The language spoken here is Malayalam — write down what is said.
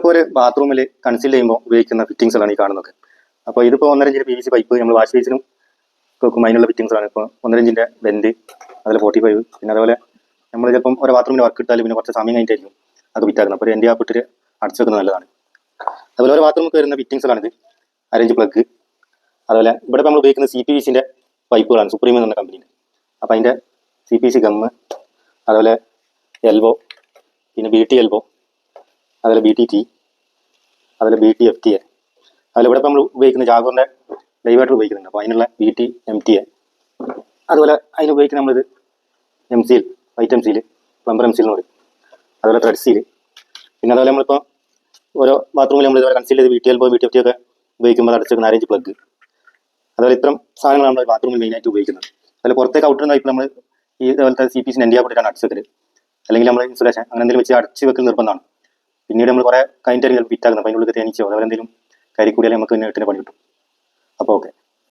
നമ്മളിപ്പോൾ ഒരു ബാത്റൂമിൽ കൺസീൽ ചെയ്യുമ്പോൾ ഉപയോഗിക്കുന്ന ഫിറ്റിങ്സുകളാണ് ഈ കാണുന്നത്. അപ്പോൾ ഇതിപ്പോൾ ഒന്നരഞ്ചിന്റെ പി വി സി പൈപ്പ് നമ്മൾ വാഷ് ബേസിനും വെക്കും അതിനുള്ള ഫിറ്റിങ്സുകളാണ് ഇപ്പോൾ ഒന്നരഞ്ചിന്റെ ബെൻഡ് അതിൽ ഫോർട്ടി ഫൈവ് പിന്നെ അതുപോലെ നമ്മൾ ചിലപ്പം ഒരു ബാത്റൂമിൽ വർക്ക് ഇട്ടാലും പിന്നെ കുറച്ച് സമയം കഴിഞ്ഞിട്ടായിരിക്കും അത് വിറ്റാക്കുന്നത് അപ്പോൾ ഒരു എന്റെ ആ ഇട്ടിട്ട് അടച്ചു വെക്കുന്നത് നല്ലതാണ്. അതുപോലെ ഒരു ബാത്റൂമിൽ വരുന്ന ഫിറ്റിങ്സുകളാണിത് അരഞ്ച് പ്ലഗ് അതുപോലെ ഇവിടെ നമ്മൾ ഉപയോഗിക്കുന്ന സി പി വി സിന്റെ പൈപ്പുകളാണ് സുപ്രീം എന്ന കമ്പനിയിൽ അപ്പോൾ അതിന്റെ സി പി സി ഗമ്മ് അതുപോലെ എൽബോ പിന്നെ ബി ടി എൽബോ അതുപോലെ ബി ടി ടി അതുപോലെ B T F T A അതുപോലെ ഇവിടെ നമ്മൾ ഉപയോഗിക്കുന്ന ജാഗോറിന്റെ ലൈവായിട്ട് ഉപയോഗിക്കുന്നുണ്ട്. അപ്പോൾ അതിനുള്ള B T M T A അതുപോലെ അതിന് ഉപയോഗിക്കുന്ന നമ്മളിത് എം സിയിൽ വൈറ്റ് എം സിയിൽ പ്ലംബർ എം സിയിൽ എന്ന് പറയും. അതുപോലെ ത്രെഡ് സീൽ പിന്നെ അതുപോലെ നമ്മളിപ്പോൾ ഓരോ ബാത്റൂമിൽ നമ്മൾ ഇതുവരെ കൺസീൽ ചെയ്ത് B T elbow B T F T ഒക്കെ ഉപയോഗിക്കുമ്പോൾ അടച്ചേക്കുന്ന ആരേഞ്ച് പ്ലഗ് അതുപോലെ ഇത്തരം സാധനങ്ങളാണ് നമ്മൾ ബാത്റൂമിൽ മെയിനായിട്ട് ഉപയോഗിക്കുന്നത് അതുപോലെ പുറത്തേക്ക് ഔട്ടർ ഇപ്പോൾ നമ്മൾ ഈ ഇതുപോലത്തെ സി പി സിന് എന്റെ ആയിട്ടാണ് അടച്ചു വെക്കൽ അല്ലെങ്കിൽ നമ്മൾ ഇൻസുലേഷൻ അങ്ങനെ എന്തെങ്കിലും വെച്ച് അടച്ച് വെക്കൽ നിർബന്ധമാണ്. പിന്നീട് നമ്മൾ കുറേ കഴിഞ്ഞിട്ടായിരിക്കും ഫിറ്റ് ആക്കുന്നത് അപ്പോൾ അതിനുള്ളിൽ തേനീച്ചയോ അതുപോലെ എന്തെങ്കിലും കരിക്കൂടിയാലും നമുക്ക് പിന്നെ പണി കിട്ടും. അപ്പോൾ ഓക്കെ